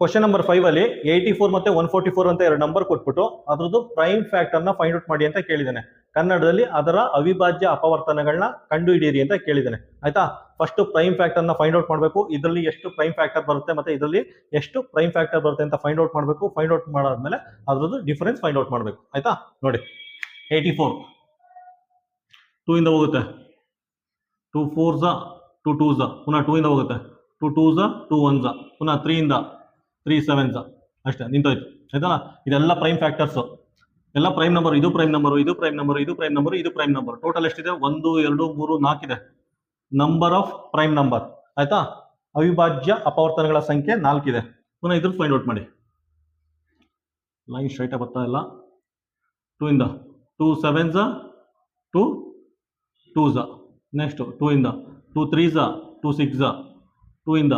Question number five ಅಲ್ಲಿ eighty four ಮತ್ತೆ one forty four ಅಂತ ಎರಡು ನಂಬರ್ ಕೊಟ್ಬಿಟ್ಟು ಅದ್ರದ್ದು ಪ್ರೈಮ್ ಫ್ಯಾಕ್ಟರ್ನ ಫೈಂಡ್ ಔಟ್ ಮಾಡಿ ಅಂತ ಕೇಳಿದ್ದಾನೆ. ಕನ್ನಡದಲ್ಲಿ ಅದರ ಅವಿಭಾಜ್ಯ ಅಪವರ್ತನಗಳನ್ನ ಕಂಡು ಹಿಡಿಯಿರಿ ಅಂತ ಕೇಳಿದ್ದಾನೆ. ಆಯ್ತಾ? ಫಸ್ಟ್ ಪ್ರೈಮ್ ಫ್ಯಾಕ್ಟರ್ನ ಫೈಂಡ್ ಔಟ್ ಮಾಡಬೇಕು. ಇದರಲ್ಲಿ ಎಷ್ಟು ಪ್ರೈಮ್ ಫ್ಯಾಕ್ಟರ್ ಬರುತ್ತೆ ಮತ್ತೆ ಇದರಲ್ಲಿ ಎಷ್ಟು ಪ್ರೈಮ್ ಫ್ಯಾಕ್ಟರ್ ಬರುತ್ತೆ ಅಂತ ಫೈಂಡ್ ಔಟ್ ಮಾಡಬೇಕು. ಫೈಂಡ್ ಔಟ್ ಮಾಡಾದ್ಮೇಲೆ ಅದ್ರದ್ದು ಡಿಫರೆನ್ಸ್ ಫೈಂಡ್ ಔಟ್ ಮಾಡಬೇಕು. ಆಯ್ತಾ? ನೋಡಿ. ಏಯ್ಟಿ ಫೋರ್ ಟೂ ಇಂದ ಹೋಗುತ್ತೆ. ಟೂ ಫೋರ್ ಟೂ ಟೂ ಪುನಃ ಟೂ ಇಂದ ಹೋಗುತ್ತೆ. ಟೂ ಟೂ ಟೂ ಒನ್ ಪುನಃ ತ್ರೀ ಇಂದ. ತ್ರೀ ಸೆವೆನ್ಸ್ ಅಷ್ಟೇ, ನಿಂತೋಯ್ತು. ಆಯ್ತಾ? ಇದೆಲ್ಲ ಪ್ರೈಮ್ ಫ್ಯಾಕ್ಟರ್ಸ್ ಎಲ್ಲ ಪ್ರೈಮ್ ನಂಬರ್ ಇದು ಪ್ರೈಮ್ ನಂಬರ್ ಇದು ಪ್ರೈಮ್ ನಂಬರ್ ಇದು ಪ್ರೈಮ್ ನಂಬರ್ ಇದು ಪ್ರೈಮ್ ನಂಬರ್ ಟೋಟಲ್ ಎಷ್ಟಿದೆ? ಒಂದು, ಎರಡು, ಮೂರು ಇದೆ ನಂಬರ್ ಆಫ್ ಪ್ರೈಮ್ ನಂಬರ್ ಆಯ್ತಾ? ಅವಿಭಾಜ್ಯ ಅಪವರ್ತನಗಳ ಸಂಖ್ಯೆ ನಾಲ್ಕಿದೆ. ಪುನಃ ಇದ್ರ ಫೈಂಡ್ ಔಟ್ ಮಾಡಿ. ಲೈನ್ ಸ್ಟ್ರೈಟ್ ಬರ್ತಾ ಇಲ್ಲ. ಟೂ ಇಂದ. ಟೂ ಸೆವೆನ್ ಟು ಟೂ ಝ ನೆಕ್ಸ್ಟ್ ಟೂ ಇಂದ. ಟೂ ತ್ರೀ ಝ ಟೂ ಸಿಕ್ಸ್ ಝ ಟೂ ಇಂದ.